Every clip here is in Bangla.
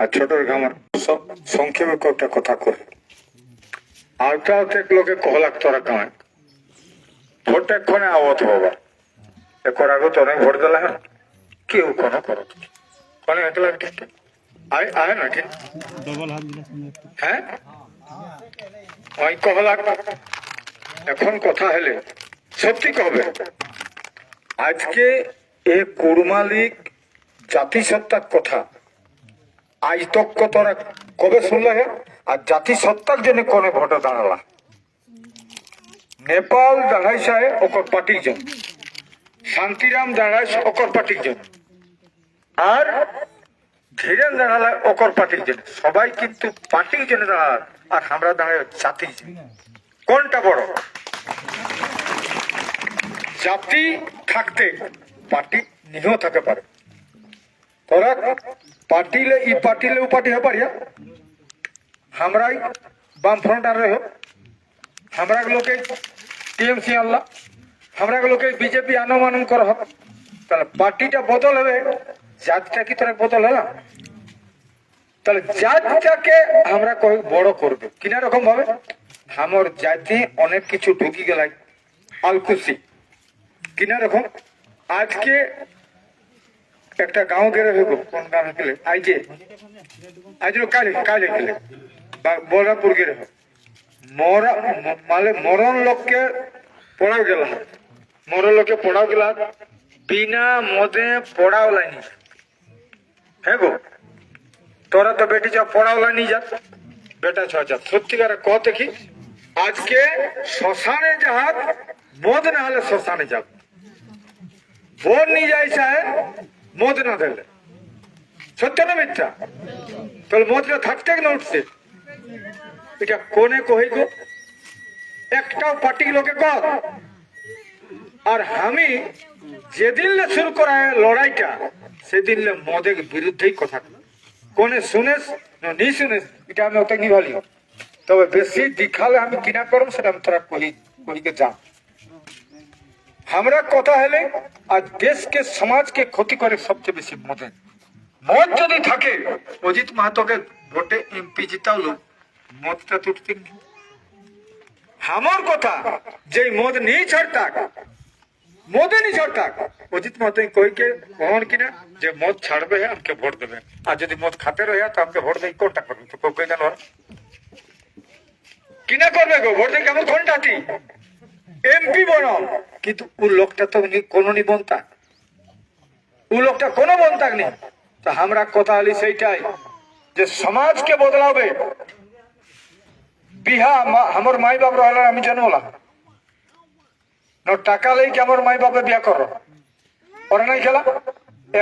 আর ছোটর আমার সংক্ষেপে কয়েকটা কথা কই। আলটা অর্ধেক লোকে কহলাক, তোরা কামায় ভোট এক্ষণে আবত হবা। একর আগে তো অনেক ভোট দিলা হ্যাঁ। কেউ কোনো করো কোনে একলা ঠিক আয় আয় না ঠিক হ্যাঁ? ওই কহলাক। এখন কথা হলে সত্যি কবে? আজকে এ কুড়মালিক জাতিসত্তার কথা আজ তক তোরা কবে শুনলে হে? আর জাতিসত্তার জন্য কোনে ভোটে দাঁড়ালা। নেপাল দাঁড়াইছে ওকর পার্টির জন্য শান্তিরাম দাঁড়াইছে ওকর পার্টির জন্য আর ধীরেন দাঁড়ালে ওকর পার্টির জন্য সবাই কিন্তু পার্টির জন্য দাঁড়াল। আর আমরা দাঁড়াই জন্য কোনটা বড়? জাতি থাকতে পার্টি নিহেও থাকে পারে। তোরা পার্টিলে ই পার্টিলে ও পার্টি হয়ে পারিয়া আমরাই বাম ফ্রন্ট আর রহ আমরা লোকে টিএমসি আনলা আমরা লোকে বিজেপি আনমানন করা তাহলে পার্টিটা বদল হবে জাতটা কি তোরা বদল হবে তাহলে জাতটাকে আমরা কই বড় করবে কিনা রকম ভাবে আমার জাতি অনেক কিছু ঢুকি গেলাই আলকুসি কিনা রকম আজকে একটা গাঁও গেলে হইব কোন গাঁও গেলে? আইজে আজ কালে কালে গেলে। বা বলরামপুর গেলে হোক। মরা মানে মরণ লোককে পড়াও গেল মরণ লোককে পড়াও গেল বিনা মদে পড়াও লাইনি। হ্যাঁ গো, তোরা তো বেটি যা পড়াও লাইনি যা। বেটা ছ যা। সত্যিকারে কহ দেখি? আজকে শ্মশানে যাহার মদ না হলে শ্মশানে যাব বোন নিয়ে যাই সাহেব মদ না দিলে। সত্য না মিথ্যা? তাহলে মদটা থাকতে না উঠছে? এটা কোনে কহি গো? একটাও পার্টি লোকে কর। আর আমি যেদিন শুরু করা লড়াইটা, সেদিন মদের বিরুদ্ধেই কথা কোনে শুনেস না নি শুনেস এটা আমি অত নিভালি তবে বেশি দেখালে আমি কিনা করব, সেটা আমি তোরা কহি কহিকে যা আমরা কথা হলে আজ দেশকে সমাজকে ক্ষতি করে সবচেয়ে বেশি মদে মদ যদি থাকে অজিত মাহাতোকে ভোটে এমপি জিতাওলো মদটা তুটতে আমার কথা যে মদ নেই ছাড়তাক মদে নি ছাড়তাক অজিত মাহাতো কইকে কখন কিনা যে মদ ছাড়বে আমাকে ভোট দেবে আর যদি মদ খাতে রহে তো আমাকে ভোট দেই কোনটা করবে তো কই জানো কিনা করবে গো ভোট দেই কেমন কোনটা কি এমপি বনাও কিন্তু ও লোকটা তো কোনো নি বনতা। ও লোকটা কোনো বনতাক নেই তো আমরা কথা হলি সেইটাই যে সমাজকে বদলাবে। বিহা আমার মাই বাপ রহলার, আমি জন্মলাম না, টাকা কি আমার মাই বাপে বিয়া করো। ওরা নাই খেলা?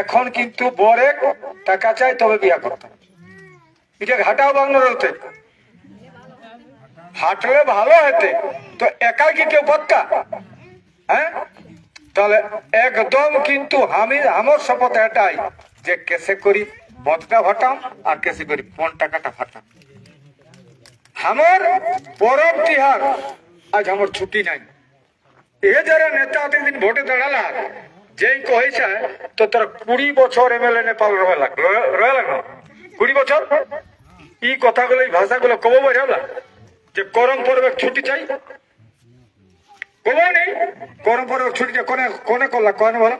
এখন কিন্তু বরে টাকা চাই, তবে বিয়া করতাম এটা ঘাটাও বাংলার হতে হাঁটলে ভালো হতে তো একাই কি কেউ পক্কা? হ্যাঁ? তাহলে একদম কিন্তু আমি আমার শপথ এটাই যে কেসে করি মদটা ভাটাম আর কেসে করি পন টাকাটা ভাটাম। আমার পরব তিহার, আজ আমার ছুটি নাই। এ যারা নেতা দিন ভোটে দাঁড়ালা, যেই কইছে তো তোর কুড়ি বছর এমএলএ নেপাল রহে লাগ রহে লাগ কুড়ি বছর? ই কথাগুলো, এই ভাষাগুলো কব বোঝালা যে করম পর্বে ছুটি চাই। নেই করম পর্বে ছুটিটা কোনে কোনে করলা? কোনে বলো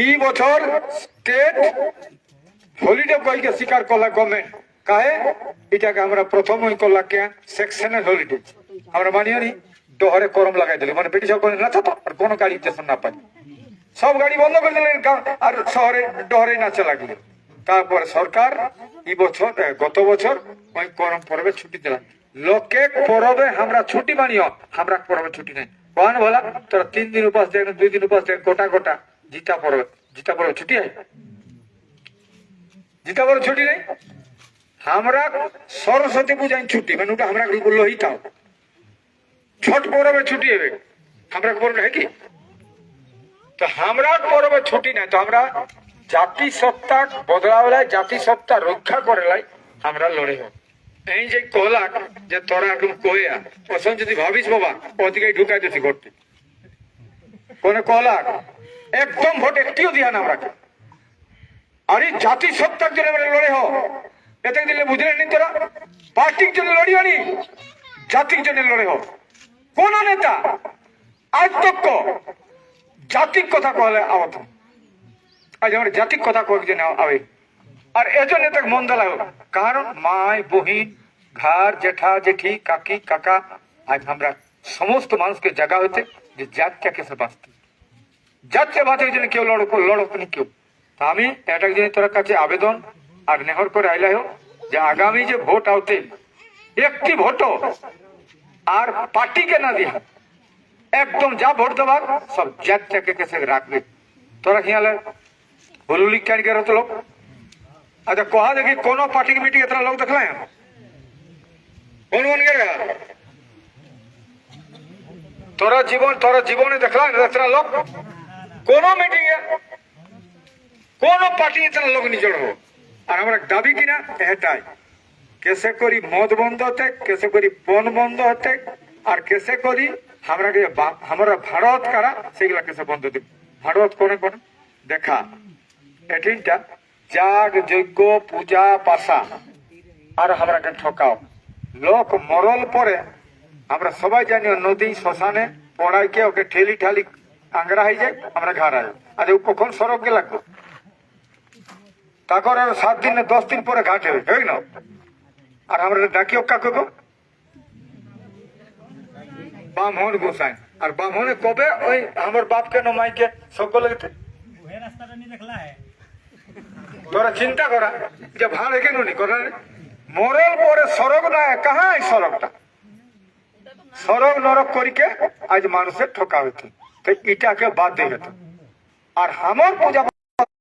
এই বছর স্টেট হলিডে কইকে স্বীকার করলা গভর্নমেন্ট কাহে? এটাকে আমরা প্রথম করলা কে? সেকশনাল হলিডে আমরা মানিও নি? ডহরে করম লাগাই দিলে। মানে ব্রিটিশ কোনো না থাকতো আর কোনো গাড়ি স্টেশন না পাই সব গাড়ি বন্ধ করে দিলেন আর শহরে ডহরে নাচা লাগল। তারপরে সরকার এই বছর গত বছর ওই করম পরবে ছুটি দিলাম লোকে পরবে, আমরা ছুটি মানিও আমরা পরবে, ছুটি নাই। কোন বলা? তোরা তিন দিন উপাস দেখ, দুই দিন উপাস দেখ, গোটা গোটা। জিতা পরবে। জিতা পরবে, ছুটি হয় জিতা পরবে, ছুটি নেই? আমরা সরস্বতী পূজায় ছুটি। মানে ওটা আমরা বলল হইতাম ছট পরবে, ছুটি হবে। আমরা বলল হ্যাঁ কি তো আমরা পরবে, ছুটি নাই। তো আমরা জাতি সত্তা বদলাওলাই জাতি সত্তা রক্ষা করেলাই আমরা লড়ে হোক এই যে কহলাক যে তোরা এখন কইয়া ওসন যদি ভাবিস বাবা, ওদিকে ঢুকাই দিছি ঘরটি। কোনে কহলাক একদম ভোট একটিও দিয়া না আমরা। আর জাতি সত্তার জন্য আমরা লড়ে হ এতে দিলে বুঝলে নি তোরা? পার্টির জন্য লড়িও নি জাতির জন্য লড়ে হ কোন নেতা আজ তক জাতির কথা কহলে আওয়াত আজ আমার জাতির কথা কয়েকজন আবে আর এজন্য তাকে মন দেলা কারণ মায় বহিন ঘর জেঠা, জেঠি, কাকি, কাকা, আজ আমরা সমস্ত মানুষকে জাগা হতে যে জাতটা কেসে বাঁচতে। যাচ্ছে ভাতে ওই জন্য কেউ লড়ো লড়ো নি কেউ। তা আমি এটা জন্য তোর কাছে আবেদন আর নেহর করে আইলাই যে আগামী যে ভোট আওতে একটি ভোটও আর পার্টিকে না দিয়া একদম যা ভোট দেবা সব জাতটাকে কেসে রাখবে। তোরা খেয়ালে হুলুলি কেন কে রত লোক। আচ্ছা কহা দেখি কোন পার্টি की मीटिंग इतना लोग देखला है कौन कौन गया তোরা জীবন তোরা জীবনে দেখলা इतना लोग কোন মিটিং এ কোন পার্টি ইতনা লোক নি জড় হো আর আমরা দাবি কিনা এটাই কেসে করি মদ বন্ধ হতে কেসে করি বন বন্ধ হতে আর কেসে করি আমরা যে বা- আমরা ভারত কারা সেগুলা কেসে বন্ধ দিব ভারত কোনে কোনে দেখা এটিনটা যাগ যজ্ঞ পূজা, পাশা। আর আমরাকে ঠকাও। লোক মরল পরে আমরা সবাই জানি নদী, শ্মশানে পড়াইকে ওকে ঠেলি ঠালি আংরা হয়ে যায়, আমরা ঘর আয় আর ও কখন সড়ক গে লাগবো তারপর আর সাত দিন, দশ দিন পরে ঘাট হবে ঠিক না? আর আমরা ডাকি ওকা করব বামহন গোসাই। আর বামহনে কবে ওই আমার বাপকে সকলে নি দেখলা হে তোরা চিন্তা করা যে ভালো কেন? মরল পরে সড়ক না, কাহা এই সড়কটা সড়ক নরক করিকে আজ মানুষের ঠকা হইত। তো এটাকে বাদ দিয়ে যেত আর আমার পূজা